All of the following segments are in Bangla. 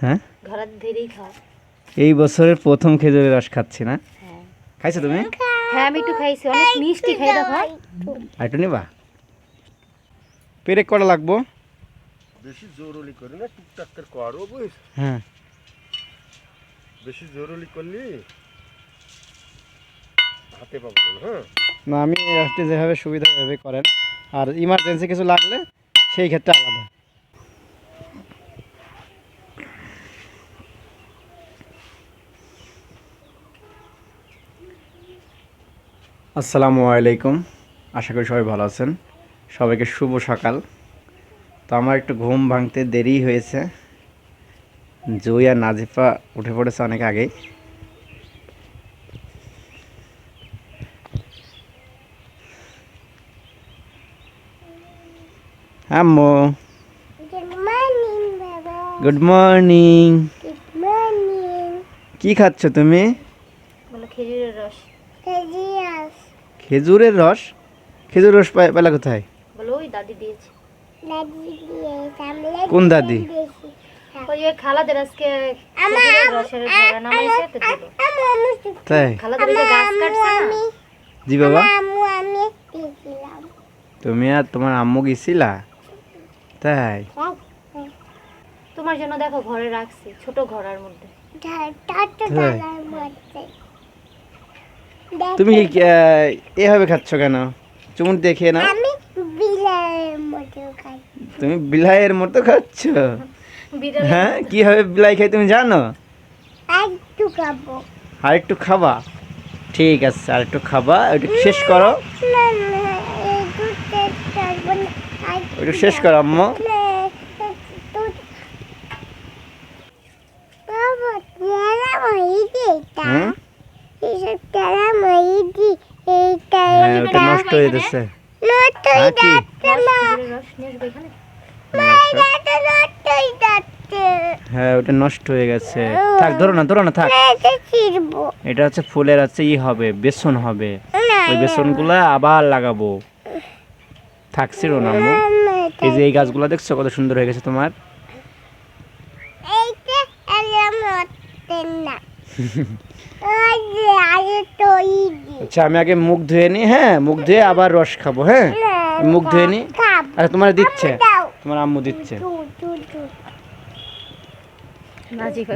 হ্যাঁ? এই বছরের প্রথম খেজুরের রস খাচ্ছি না? হ্যাঁ। খাইছো তুমি? হ্যাঁ আমি একটু খাইছি। অনেক মিষ্টি খাই দেখো। আর একটু নিবা? পেরেক কটা লাগবো? বেশি জরুরি করি না টুকটাক করে করো বুঝ হ্যাঁ। বেশি জরুরি করলি হাতে পাবো হ্যাঁ? না আমি আপনি যেভাবে সুবিধা এভাবে করেন। আর ইমার্জেন্সি কিছু লাগলে সেই ক্ষেত্রে আলাদা। আসসালামু আলাইকুম। আশা করি সবাই ভালো আছেন। সবাইকে শুভ সকাল। তো আমার একটু ঘুম ভাঙতে দেরি হয়েছে। জুই আর নাজিফা উঠে পড়েছে অনেক আগেই। আম্মু। Good গুড মর্নিং কি খাচ্ছ তুমি? বলো খেজুরের রস। Adios. খেজুরের রস? খেজুর রস পাই- পেলা কোথায়? বলো ওই দাদি দিয়েছে। কোন দাদি? ওই যে খালাদের আজকে রসের ঘোড়া নামাইছে তো দিল আমি আমি তাই? খালাদের যে গাছ কাটছে না? জি বাবা। তুমি আর তোমার আম্মু গেছিলা? তাই? তোমার জন্য দেখো ঘরে রাখছি ছোট ঘোড়ার মধ্যে টাটা হ্যাঁ। ডালার মধ্যে তুমি কি, এভাবে খাচ্ছ কেন? চুমুট দেখে না আমি বিলাইয়ের মতো খাই। তুমি বিলাইয়ের মতো খাচ্ছ? হ্যাঁ কীভাবে বিলাই খাই তুমি জানো? একটু খাব। আর একটু খাবা? ঠিক আছে আর একটু খাবা একটু শেষ করো। একটু শেষ করো আম্মু বাবা তেরা মহিদি এটা হুম এইসব তেরা মহিদি এইটা হ্যাঁ ওটা নষ্ট হয়ে যাচ্ছে নটই হ্যাঁ, কি? যাচ্ছে না খেজুরের রস নিয়ে আসবে এখানে মাইরাটা নটই যাচ্ছে হ্যাঁ ওটা নষ্ট হয়ে গেছে। থাক ধরো না ধরো না থাক। এটা হচ্ছে ফুলের আছে ই হবে বেসন হবে। ওই বেসনগুলো আবার লাগাবো। থাকছিল না এই যে এই গাছগুলো দেখছ কত সুন্দর হয়ে গেছে তোমার? এইটা না। আচ্ছা আমি আগে মুখ ধুয়ে নিই হ্যাঁ মুখ ধুয়ে আবার রস খাব হ্যাঁ? মুখ ধুয়ে নিই খাব আচ্ছা তোমার দিচ্ছে। তোমার আম্মু দিচ্ছে।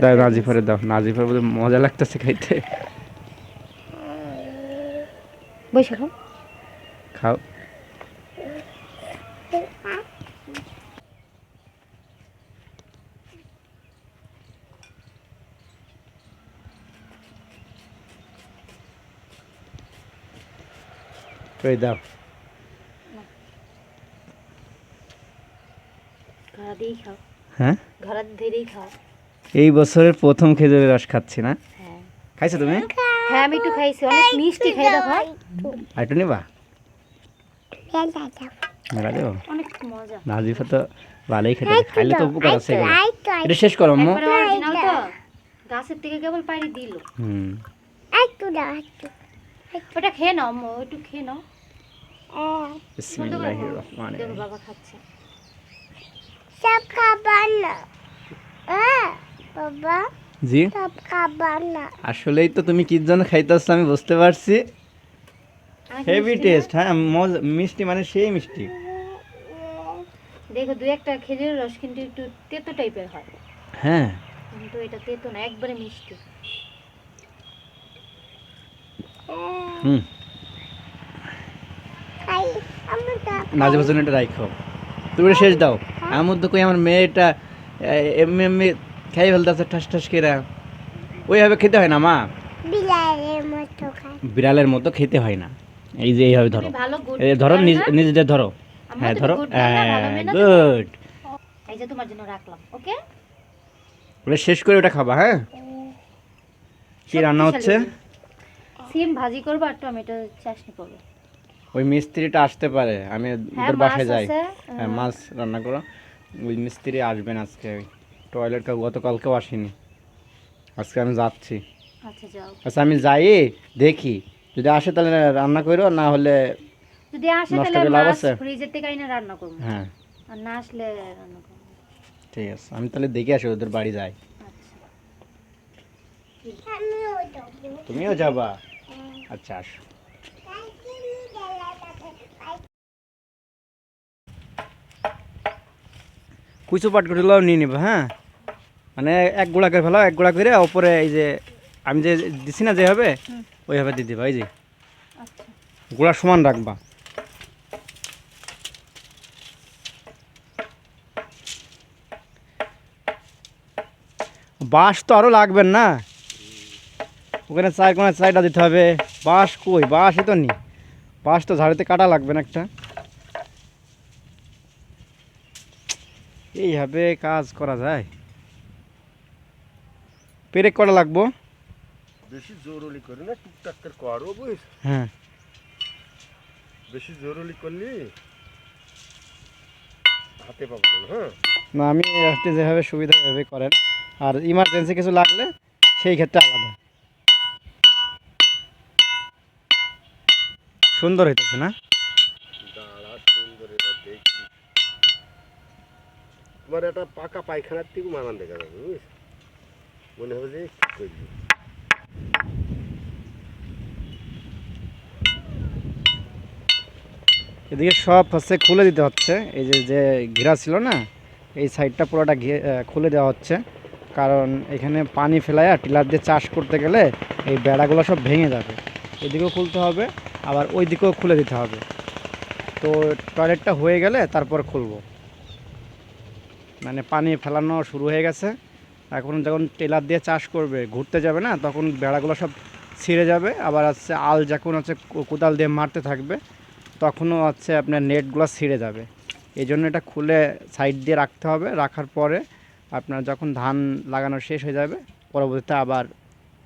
দাও নাজিফারে দাও। নাজিফার বলে মজা লাগতেছে খাইতে। বসে খাও। খাও। ওই দাও। হ্যাঁ? এই বছরের প্রথম খেজুরের রস খাচ্ছি না? হ্যাঁ। খাইছো তুমি? হ্যাঁ আমি একটু খাইছি। অনেক মিষ্টি খাই দেখো। আর একটু নিবা? মেলা দেবো। অনেক মজা। নাজিফা তো ভালোই খেতে খাইলে তো উপকার আছে এটা শেষ করো আম্মু। গাছের থেকে কেবল পাইরে দিল। হুম। একটু দাও একটু ওটা খেয়ে নাও আম্মু একটু খেয়ে নাও। আহ, বিসমিল্লাহির রহমানির দেখো রহিম। বাবা খাচ্ছে। সব খাবার না। আহ, বাবা জি? সব খাবার না। আসলেই তো তুমি কি জন্য খাইতেছো আমি বুঝতে পারছি। হেভি মিষ্টি টেস্ট হ্যাঁ মজা মিষ্টি মানে সেই মিষ্টি। দেখো দুই একটা খেজুরের রস কিন্তু একটু তেতো টাইপের হয়। হ্যাঁ। কিন্তু এটা তেতো না একবারে মিষ্টি। হুম। নাজিফার জন্য এটা রাখো তুমি এটা শেষ দাও। আমার তো কই আমার মেয়েটা এমনি এমনি খাই ফেলতেছে ঠাস ঠাস করে। ওইভাবে খেতে হয় না মা? বিলাইয়ের মতো খাই বিড়ালের মতো খেতে হয় না। এই যে এইভাবে ধরো। ধরো নিজ নিজেদের ধরো। হ্যাঁ ধরো? গুড এই যে তোমার জন্য রাখলাম ওকে ওটা শেষ করে ওটা খাবা হ্যাঁ? কি রান্না হচ্ছে? সিম ভাজি করব আর টমেটো চাটনি করব। ওই মিস্ত্রিটা আসতে পারে আমি হ্যাঁ ওদের বাসায় যাই। হ্যাঁ মাছ রান্না করো। ওই মিস্ত্রি আসবেন আজকে টয়লেট গতকালকেও আসেনি। আজকে আমি যাচ্ছি। আচ্ছা যাও। আচ্ছা আমি যাই দেখি। যদি আসে তাহলে রান্না করো না হলে যদি আসে নষ্ট তাহলে করে মাছ ফ্রিজের থেকে আইনা রান্না করব। হ্যাঁ। আর না আসলে রান্না করব। ঠিক আছে আমি তাহলে দেখে আসি ওদের বাড়ি যাই। আমিও তুমিও যাবা? আচ্ছা আসো। কুচো পাট করে নিয়ে নিবা হ্যাঁ মানে এক গোড়া করে ফেলাও এক গোড়া করে ওপরে এই যে আমি যে দিছি না যেভাবে ওইভাবে দিয়ে দিবা এই যে। গোড়া সমান রাখবা। বাঁশ তো আরও লাগবেন না? ওখানে চার কোনা চারটা দিতে হবে। বাঁশ কই? বাঁশই তো নি বাঁশ তো ঝাড়িতে কাটা লাগবে না একটা। এইভাবে কাজ করা যায়। পেরেক করা লাগবো? বেশি জরুরি করি না টুকটাক করে করো বুঝ হ্যাঁ। বেশি জরুরি করলি হাতে পাবো না হ্যাঁ? না আমি আপনি যেভাবে সুবিধা এভাবে করেন। আর ইমার্জেন্সি কিছু লাগলে সেই ক্ষেত্রে আলাদা। সুন্দর হইতেছে না? তোমার একটা পাকা পায়খানার থেকে মানান দেখা যাবে মনে হবে যে কি করবি। এদিকে সব হচ্ছে খুলে দিতে হচ্ছে। এই যে যে ঘেরা ছিল না এই সাইডটা পুরোটা খুলে দেওয়া হচ্ছে। কারণ এখানে পানি ফেলায় টিলার দিয়ে চাষ করতে গেলে এই বেড়াগুলো সব ভেঙে যাবে। এদিকেও খুলতে হবে। আবার ওই দিকেও খুলে দিতে হবে। তো টয়লেটটা হয়ে গেলে তারপর খুলবো। মানে পানি ফেলানো শুরু হয়ে গেছে। এখন যখন টেলার দিয়ে চাষ করবে, ঘুরতে যাবে না, তখন বেড়াগুলো সব ছিঁড়ে যাবে। আবার হচ্ছে আল যখন হচ্ছে কোদাল দিয়ে মারতে থাকবে, তখনও হচ্ছে আপনার নেটগুলো ছিঁড়ে যাবে। এই জন্য এটা খুলে সাইড দিয়ে রাখতে হবে। রাখার পরে আপনার যখন ধান লাগানো শেষ হয়ে যাবে, পরবর্তীতে আবার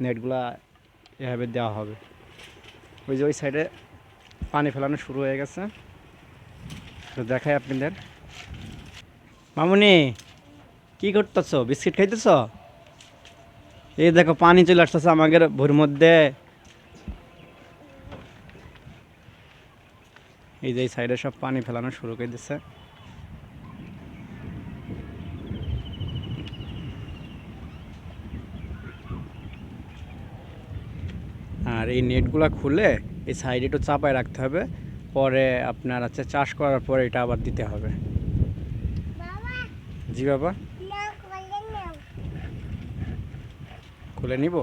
নেটগুলা এভাবে দেওয়া হবে। ওই যে ওই সাইডে পানি ফেলানো শুরু হয়ে গেছে। তো দেখাই আপনাদের। মামুনি, কি করতেছ? বিস্কিট খাইতেছ? এই দেখো, পানি চলে আসতেছে আমাদের ভোর মধ্যে। এই যে সাইডে সব পানি ফেলানো শুরু করে দিচ্ছে এই নেটগুলো খুলে এই সাইডে একটু চাপায় রাখতে হবে। পরে আপনার আছে চাষ করার পরে এটা আবার দিতে হবে। জি বাবা। খুলে নিব?